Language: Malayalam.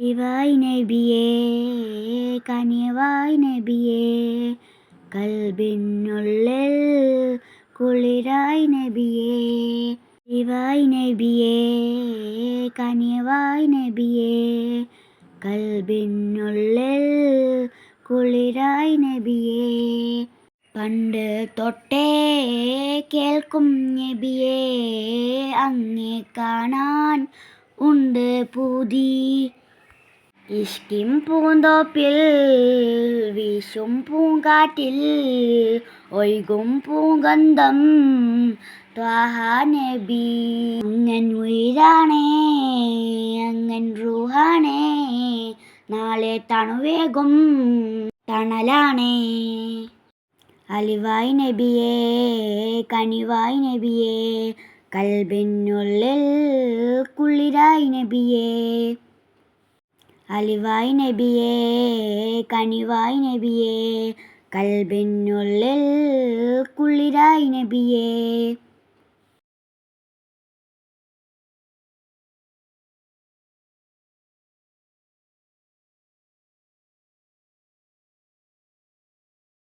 ശിവായ് നബിയേ കനിവായ് നബിയേ കൽബിനുള്ളിൽ കുളിരായ് നബിയേ ശിവായ് നബിയേ കനിവായ് നബിയേ കൽബിനുള്ളിൽ കുളിരായ് നബിയേ. പണ്ട് തൊട്ടേ കേൾക്കും നബിയേ അങ്ങേ കാണാൻ ഉണ്ട് പൂതി. ഇഷ്കിം പൂന്തോപ്പിൽ വീശും പൂങ്കാറ്റിൽ ഒഴുകും പൂഗന്ധം ത്വാഹ അങ്ങൻ ഉയരാണേ അങ്ങൻ റൂഹാണേ നാളെ തണുവേകും തണലാണേ. അലിവായ് നബിയേ കനിവായ് നബിയേ കൽബിനുള്ളിൽ കുളിരായ് നബിയേ. അലിവായ് നബിയേ കനിവായ് നബിയേ കൽബിനുള്ളിൽ കുളിരായി നബിയേ.